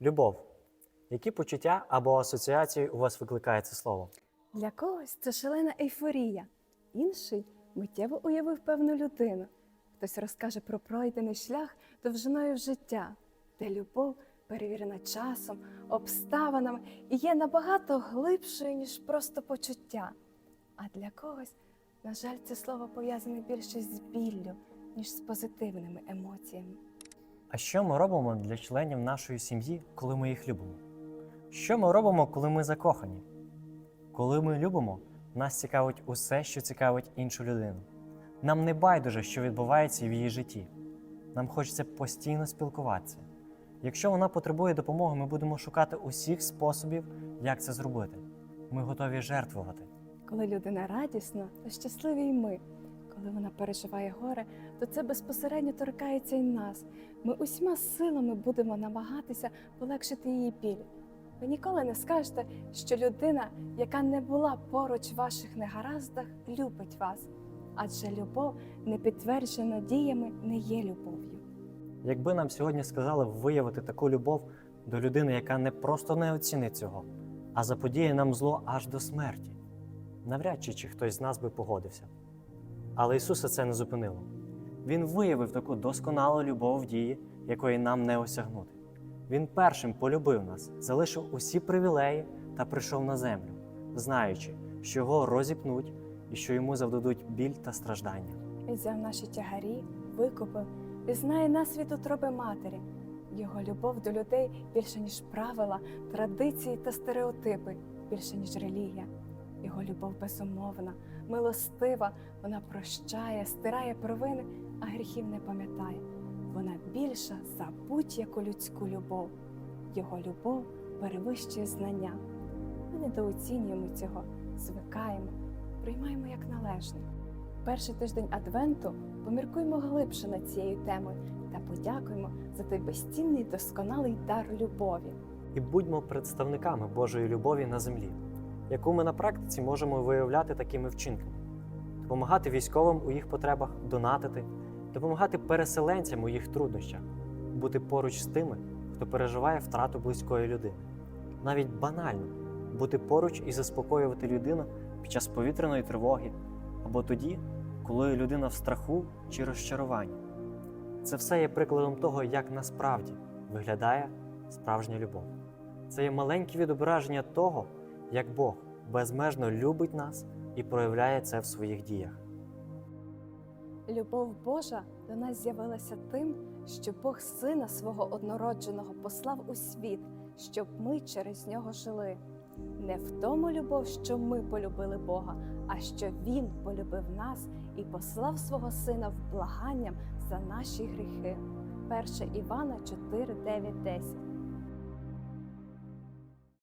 Любов. Які почуття або асоціації у вас викликає це слово? Для когось це шалена ейфорія, інший миттєво уявив певну людину. Хтось розкаже про пройдений шлях довжиною в життя, де любов перевірена часом, обставинами і є набагато глибшою, ніж просто почуття. А для когось, на жаль, це слово пов'язане більше з біллю, ніж з позитивними емоціями. А що ми робимо для членів нашої сім'ї, коли ми їх любимо? Що ми робимо, коли ми закохані? Коли ми любимо, нас цікавить усе, що цікавить іншу людину. Нам не байдуже, що відбувається в її житті. Нам хочеться постійно спілкуватися. Якщо вона потребує допомоги, ми будемо шукати усіх способів, як це зробити. Ми готові жертвувати. Коли людина радісна, то щасливі й ми. Коли вона переживає горе, то це безпосередньо торкається й нас. Ми усіма силами будемо намагатися полегшити її біль. Ви ніколи не скажете, що людина, яка не була поруч в ваших негараздах, любить вас. Адже любов, не підтверджена діями, не є любов'ю. Якби нам сьогодні сказали виявити таку любов до людини, яка не просто не оцінить цього, а заподіє нам зло аж до смерті, навряд чи, чи хтось з нас би погодився. Але Ісуса це не зупинило. Він виявив таку досконалу любов в дії, якої нам не осягнути. Він першим полюбив нас, залишив усі привілеї та прийшов на землю, знаючи, що його розіпнуть і що йому завдадуть біль та страждання. Він взяв наші тягарі, викупив і знає нас від утроби матері. Його любов до людей більше, ніж правила, традиції та стереотипи, більше, ніж релігія. Його любов безумовна, милостива, вона прощає, стирає провини, а гріхів не пам'ятає. Вона більша за будь-яку людську любов. Його любов перевищує знання. Ми недооцінюємо цього, звикаємо, приймаємо як належне. Перший тиждень Адвенту поміркуємо глибше над цією темою та подякуємо за той безцінний досконалий дар любові. і будьмо представниками Божої любові на землі, яку ми на практиці можемо виявляти такими вчинками: допомагати військовим у їх потребах, донатити, допомагати переселенцям у їх труднощах, бути поруч з тими, хто переживає втрату близької людини, навіть банально бути поруч і заспокоювати людину під час повітряної тривоги або тоді, коли людина в страху чи розчаруванні. Це все є прикладом того, як насправді виглядає справжня любов. Це є маленьке відображення того, як Бог безмежно любить нас і проявляє це в своїх діях. Любов Божа до нас з'явилася тим, що Бог Сина свого однородженого послав у світ, щоб ми через нього жили. Не в тому любов, що ми полюбили Бога, а що Він полюбив нас і послав свого Сина в благанням за наші гріхи. 1 Івана 4, 9, 10.